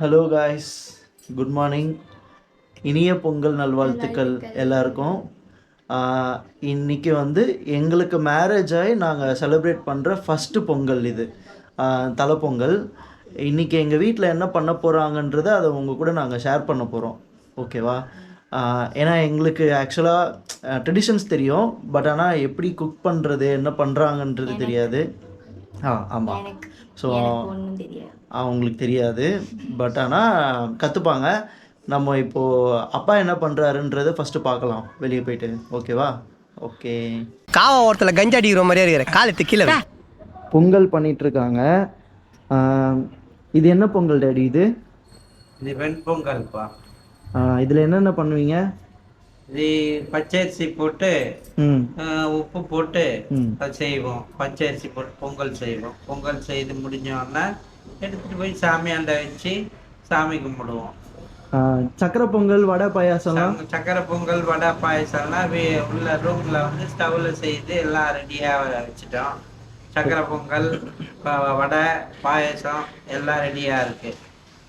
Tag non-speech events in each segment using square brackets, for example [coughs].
Hello guys good morning இனிய பொங்கல் நல்வாழ்த்துக்கள் எல்லாருக்கும். ஆஹ் இன்னைக்கு வந்து எங்களுக்கு மேரேஜ் ஆகி நாங்கள் செலிப்ரேட் பண்ணுற ஃபஸ்ட்டு பொங்கல் இது. ஆஹ் தலை பொங்கல் இன்னைக்கு எங்கள் வீட்டில் என்ன பண்ண போகிறாங்கன்றதை அதை உங்கள் கூட நாங்கள் ஷேர் பண்ண போகிறோம் ஓகேவா ஏன்னா எங்களுக்கு ஆக்சுவலாக ட்ரெடிஷன்ஸ் தெரியும். பட் ஆனால் எப்படி குக் பண்ணுறது என்ன பண்ணுறாங்கன்றது தெரியாது. ஆ ஆமாம் ஸோ அவங்களுக்கு தெரியாது. பட் ஆனால் கற்றுப்பாங்க நம்ம இப்போது அப்பா என்ன பண்ணுறாருன்றதை ஃபஸ்ட்டு பார்க்கலாம். வெளியே போயிட்டு. ஓகேவா ஓகே காவா ஓரத்துல கஞ்சா அடிக்கிற மாதிரியே இருக்கிற காலத்து கீழே. பொங்கல் பண்ணிகிட்ருக்காங்க இது என்ன பொங்கல் டேடி இது? இது வெண்பொங்கல்ப்பா இதில் என்னென்ன பண்ணுவீங்க? இது பச்சரிசி போட்டு உப்பு போட்டு செய்வோம். பச்சரிசி போட்டு பொங்கல் செய்வோம். பொங்கல் செய்து முடிஞ்ச உடனே எடுத்துட்டு போய் சாமியாண்ட வச்சு சாமி கும்பிடுவோம். சக்கரை பொங்கல் வடை சங்க- சக்கரை பொங்கல் வடை பாயசம்லாம் வே- உள்ள ரூம்ல வந்து ஸ்டவ்ல செய்து எல்லாம் ரெடியா வச்சுட்டோம். சக்கரை பொங்கல் வடை பாயசம் எல்லாம் ரெடியா இருக்கு.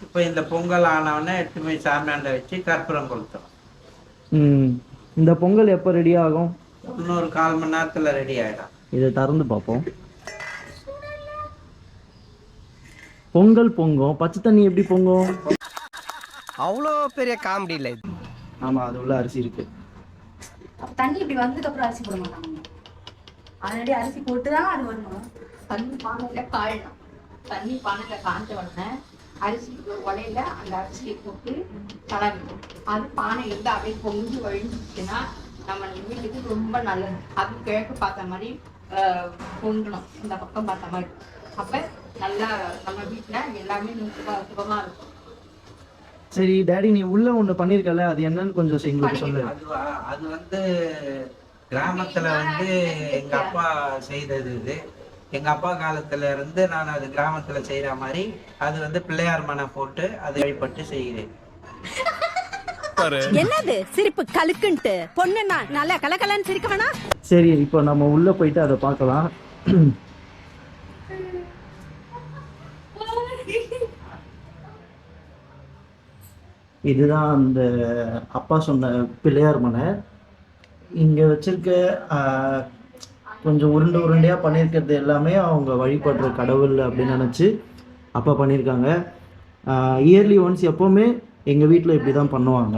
இப்போ இந்த பொங்கல் ஆனவுடனே எடுத்து போய் சாமியாண்ட வச்சு கற்பூரம் கொளுத்தோம் ம். இந்த பொங்கல் எப்போ ரெடி ஆகும்? இன்னொரு கால் மணி நேரத்துல ரெடி ஆயிடும். இதை திறந்து பார்ப்போம். பொங்கல் பொங்கும். பச்சை தண்ணி எப்படி பொங்கும்? அவ்வளோ பெரிய காமெடி இல்லை இது. ஆமாம் அது உள்ள அரிசி இருக்கு. தண்ணி இப்படி வந்ததுக்கு அப்புறம் அரிசி போட மாட்டாங்க. ஆல்ரெடி அரிசி போட்டு தான் அது வரணும். தண்ணி பானையில காயணும். தண்ணி பானையில காய்ஞ்ச உடனே அரிசி உலையில அந்த அரிசியை போட்டு கலரணும் அது பானையில இருந்து அப்படியே பொங்கி வழிஞ்சிச்சுன்னா நம்ம வீட்டுக்கு ரொம்ப நல்லது. அது கிழக்கு பார்த்த மாதிரி ஆஹ், பொங்கணும். இந்த பக்கம் பார்த்த மாதிரி. அப்ப நல்லா நம்ம வீட்டுல எல்லாமே சுகமா சுகமா இருக்கும். சரி டாடி நீ உள்ள ஒன்று பண்ணியிருக்கல அது என்னன்னு கொஞ்சம் எங்களுக்கு சொல்லு. அதுவா அது வந்து கிராமத்துல வந்து எங்க அப்பா செய்தது இது. எங்க அப்பா காலத்துல இருந்து நான் அது கிராமத்துல செய்யற மாதிரி அது வந்து பிள்ளையார் மனை போட்டு அதை வழிபட்டு செய்கிறேன். என்னது? சிரிப்பு கலுக்குன்ட்டு. பொண்ணுன்னா நல்லா கலகலன்னு சிரிக்க வேணா சரி இப்போ நம்ம உள்ள போயிட்டு அதை பார்க்கலாம். இதுதான் அந்த அப்பா சொன்ன பிள்ளையார் மனை. இங்கே வச்சிருக்க ஆஹ், கொஞ்சம் உருண்டை உருண்டையாக பண்ணியிருக்கிறது எல்லாமே அவங்க வழிபடுற கடவுள் அப்படின்னு நினச்சி அப்பா பண்ணியிருக்காங்க. இயர்லி ஒன்ஸ் எப்போவுமே எங்கள் வீட்டில் இப்படி தான் பண்ணுவாங்க.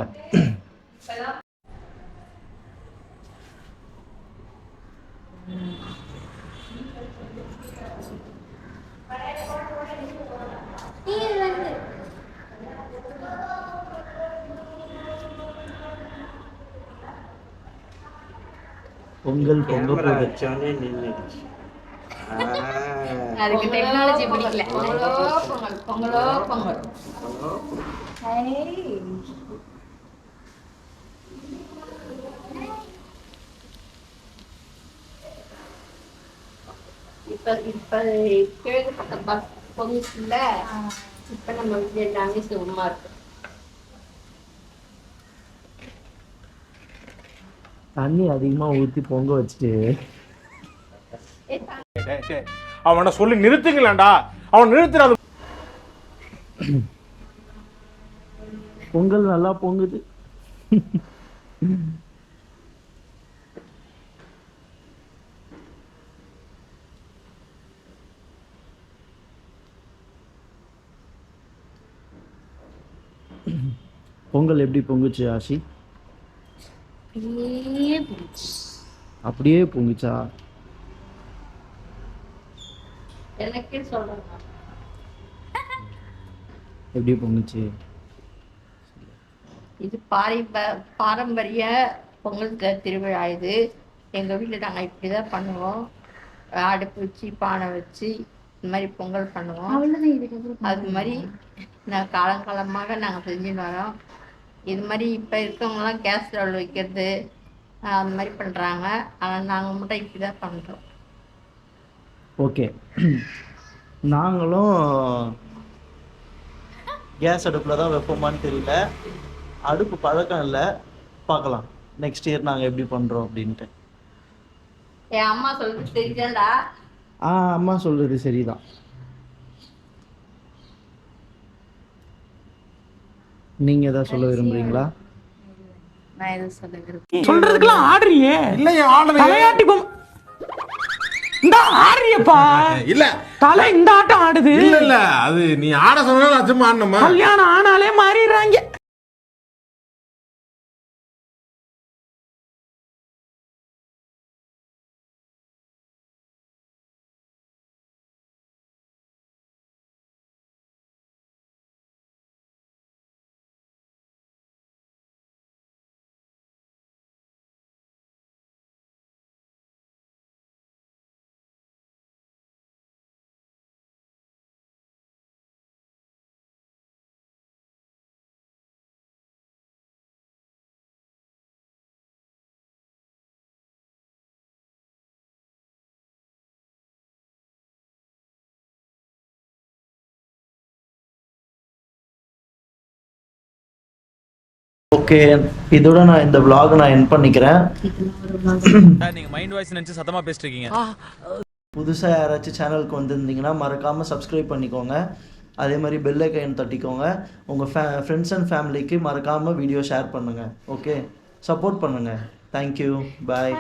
பொங்கல் பொங்க போகுது நின்றுடுச்சு அதுக்கு டெக்னாலஜி பிடிக்கல. பொங்கலோ பொங்கல். பொங்கலோ பொங்கல். இப்ப இப்ப பக்கம் பஸ் பொங்குச்சுல இப்ப நம்ம வீடு எல்லாமே சுகமா இருக்கு. தண்ணி அதிகமாக ஊற்றி பொங்க வச்சுட்டு. அவனை சொல்லி நிறுத்துங்களேன்டா. அவன் நிறுத்துறாது பொங்கல் நல்லா பொங்குது. பொங்கல் எப்படி பொங்குச்சு ஆஷி? அப்படியே போச்சு. அப்படியே பொங்குச்சா எனக்கே சொல்றேன் எப்படி பொங்குச்சு இது பாரம்ப பாரம்பரிய பொங்கல் திருவிழா இது. எங்க வீட்டுல நாங்க இப்படிதான் பண்ணுவோம். அடுப்பு வச்சு பானை வச்சு இந்த மாதிரி பொங்கல் பண்ணுவோம். அது மாதிரி நான் காலங்காலமாக நாங்கள் செஞ்சுன்னு வரோம். இது மாதிரி இப்போ இருக்கவங்கலாம் கேஸ் ஸ்டவ் வைக்கிறது அந்த மாதிரி பண்ணுறாங்க ஆனால் நாங்கள் மட்டும் இப்படி தான் பண்ணுறோம் ஓகே. நாங்களும் கேஸ் அடுப்பில் தான் வைப்போமான்னு தெரியல. அடுப்பு பழக்கம் இல்லை. பார்க்கலாம். நெக்ஸ்ட் இயர் நாங்கள் எப்படி பண்ணுறோம் அப்படின்ட்டு. என் அம்மா சொல்லிட்டு தெரிஞ்சேன்டா ஆ அம்மா சொல்கிறது சரிதான். நீங்கள் எதாவது சொல்ல விரும்புகிறீங்களா நான் எதுவும் சொல்ல ஆடுறியே. இல்லையா ஆடுறீங்க தலையாட்டி பொம் இந்த ஆடுறியப்பா. இல்ல. தலை இந்த ஆட்டம் ஆடுது. இல்ல இல்ல. அது நீ ஆட சொன்னா நான் சும்மா ஆடணுமா? கல்யாணம் ஆனாலே மாறிடுறாங்க. ஓகே இதோட நான் இந்த vlog நான் என் பண்ணிக்கிறேன். [coughs] நீங்க மைண்ட் வாய்ஸ் நினைச்சு சத்தமா பேசிட்டு இருக்கீங்க புதுசாக யாராச்சும் சேனலுக்கு வந்திருந்தீங்கன்னா மறக்காமல் சப்ஸ்கிரைப் பண்ணிக்கோங்க. அதே மாதிரி பெல் ஐக்கன் தட்டிக்கோங்க. உங்கள் ஃபே ஃப்ரெண்ட்ஸ் அண்ட் ஃபேமிலிக்கு மறக்காமல் வீடியோ ஷேர் பண்ணுங்கள் ஓகே சப்போர்ட் பண்ணுங்கள் தேங்க்யூ பாய்